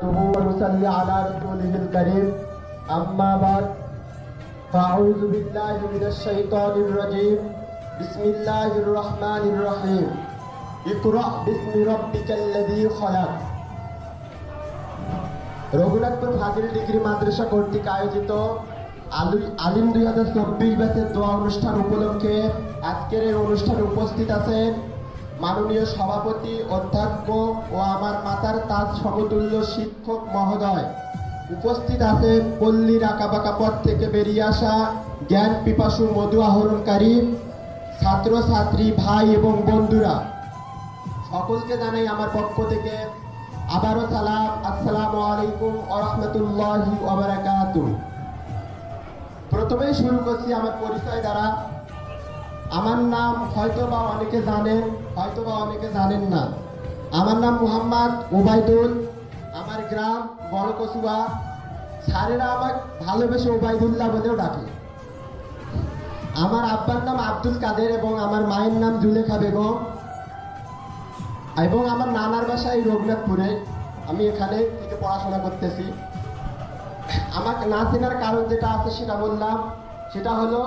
ونصلي على رسوله الكريم أما بعد فأعوذ بالله من الشيطان الرجيم بسم الله الرحمن الرحيم اقرأ باسم ربك الذي خلق রঘুনাথপুর ফাজিল degree মাদ্রাসা কর্তৃক আয়োজিত আলু- আলিম দুই হাজার চব্বিশ ব্যাচের দোয়া অনুষ্ঠান উপলক্ষে আজকের এই অনুষ্ঠানে উপস্থিত আছেন মাননীয় সভাপতি, অধ্যক্ষ ও আমার মাতার তাজ সমতুল্য শিক্ষক মহোদয়, উপস্থিত আছেন পল্লীর আঁকাবাঁকা পথ থেকে বেরিয়ে আসা জ্ঞান পিপাসু মধু আহরণকারী ছাত্রছাত্রী, ভাই এবং বন্ধুরা। সকলকে জানাই আমার পক্ষ থেকে আবারও সালাম, আসসালামু আলাইকুম আরহামতুল্লাহি প্রথমেই শুরু করছি আমার পরিচয় দ্বারা। আমার নাম হয়তো বা অনেকে জানেন, হয়তো বা অনেকে জানেন না। আমার নাম মুহাম্মদ ওবায়দুল আমার গ্রাম বড় কচুয়া স্যারেরা আমাকে ভালোবেসে ওবায়দুল্লাহ বলেও ডাকে। আমার আব্বার নাম আব্দুল কাদের এবং আমার মায়ের নাম জুলেখা বেগম। এবং আমার নানার বাসা এই রঘুনাথপুরে আমি এখানে থেকে পড়াশোনা করতেছি। আমাকে না চেনার কারণ যেটা আছে সেটা বললাম। সেটা হলো,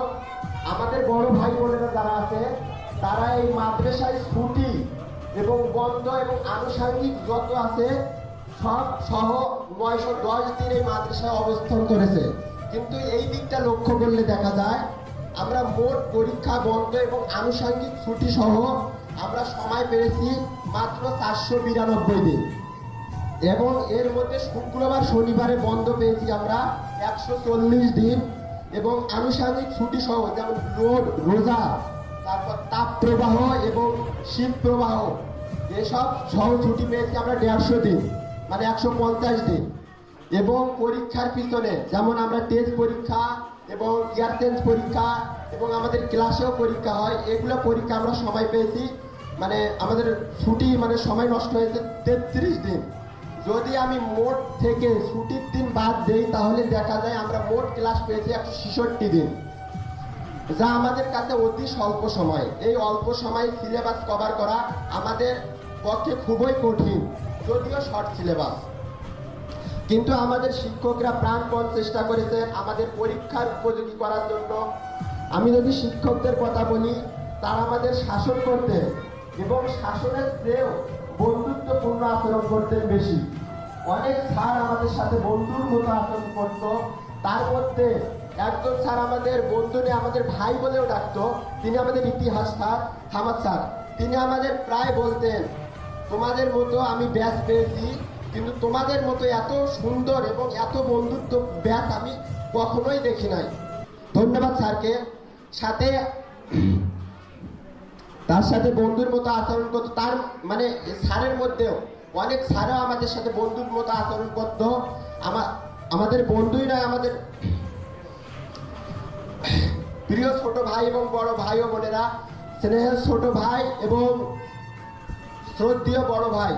আমাদের বড় ভাই বোনেরা যারা আছে, তারা এই মাদ্রাসায় ছুটি এবং বন্ধ এবং আনুষঙ্গিক যত আছে, সব সহ নয়শো দশ দিন এই মাদ্রাসায় অবস্থান করেছে। কিন্তু এই দিকটা লক্ষ্য করলে দেখা যায়, আমরা মোট পরীক্ষা বন্ধ এবং আনুষঙ্গিক ছুটি সহ আমরা সময় পেয়েছি মাত্র চারশো বিরানব্বই দিন। এবং এর মধ্যে শুক্রবার, শনিবারে বন্ধ পেয়েছি আমরা একশো চল্লিশ দিন। এবং আনুষঙ্গিক ছুটি সহ যেমন রোদ, রোজা, তারপর তাপ প্রবাহ এবং শীত প্রবাহ, এসব সহ ছুটি পেয়েছি আমরা দেড়শো দিন মানে একশো পঞ্চাশ দিন। এবং পরীক্ষার পিছনে, যেমন আমরা টেস্ট পরীক্ষা এবং ইয়ার চেঞ্জ পরীক্ষা এবং আমাদের ক্লাসেও পরীক্ষা হয়, এগুলো পরীক্ষা আমরা সময় পেয়েছি মানে আমাদের ছুটি মানে সময় নষ্ট হয়েছে তেত্রিশ দিন। যদি আমি মোট থেকে ছুটির দিন বাদ দেই, তাহলে দেখা যায় আমরা মোট ক্লাস পেয়েছি একশো ছেষট্টি দিন। যা আমাদের কাছে অতি স্বল্প সময়। এই অল্প সময় সিলেবাস কভার করা আমাদের পক্ষে খুবই কঠিন, যদিও শর্ট সিলেবাস কিন্তু আমাদের শিক্ষকরা প্রাণপণ চেষ্টা করেছেন আমাদের পরীক্ষার উপযোগী করার জন্য। আমি যদি শিক্ষকদের কথা বলি, তারা আমাদের শাসন করতেন এবং শাসনের চেয়েও বন্ধুত্বপূর্ণ আচরণ করতেন বেশি। অনেক স্যার আমাদের সাথে বন্ধুর মতো আচরণ করত। তার মধ্যে একজন স্যার আমাদের বন্ধু নিয়ে আমাদের ভাই বলেও ডাকতো। তিনি আমাদের ইতিহাস স্যার, হামাদ স্যার। তিনি আমাদের প্রায় বলতেন, তোমাদের মতো আমি ব্যাচ পেয়েছি, কিন্তু তোমাদের মতো এত সুন্দর এবং এত বন্ধুত্ব ব্যাচ আমি কখনোই দেখি নাই। ধন্যবাদ স্যারকে। সাথে তার সাথে বন্ধুর মতো আচরণ মানে স্যারের মধ্যেও অনেক স্যারও আমাদের সাথে বন্ধুর মতো আচরণ করতো আমার আমাদের বন্ধুই নয় আমাদের প্রিয় ছোট ভাই এবং বড় ভাই ও বোনেরা, স্নেহের ছোট ভাই এবং শ্রদ্ধীয় বড় ভাই।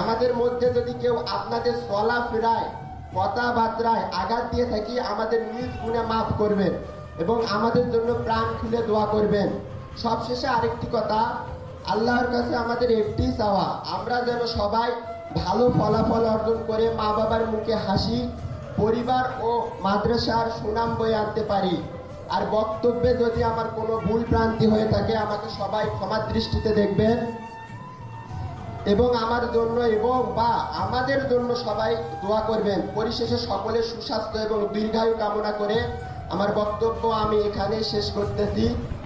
আমাদের মধ্যে যদি কেউ আপনাদের চলা ফেরায়, কথাবার্তায় আঘাত দিয়ে থাকি, আমাদের নিজ গুণে মাফ করবেন এবং আমাদের জন্য প্রাণ খুলে দোয়া করবেন। সবশেষে আরেকটি কথা আল্লাহর কাছে আমাদের একটি চাওয়া, আমরা যেন সবাই ভালো ফলাফল অর্জন করে মা বাবার মুখে হাসি, পরিবার ও মাদ্রাসার সুনাম বয়ে আনতে পারি। আর বক্তব্যে যদি আমার কোনো ভুল ভ্রান্তি হয়ে থাকে, আমাকে সবাই ক্ষমার দৃষ্টিতে দেখবেন। এবং আমার জন্য এবং বা আমাদের জন্য সবাই দোয়া করবেন। পরিশেষে সকলের সুস্বাস্থ্য এবং দীর্ঘায়ু কামনা করে আমার বক্তব্য আমি এখানে শেষ করতেছি।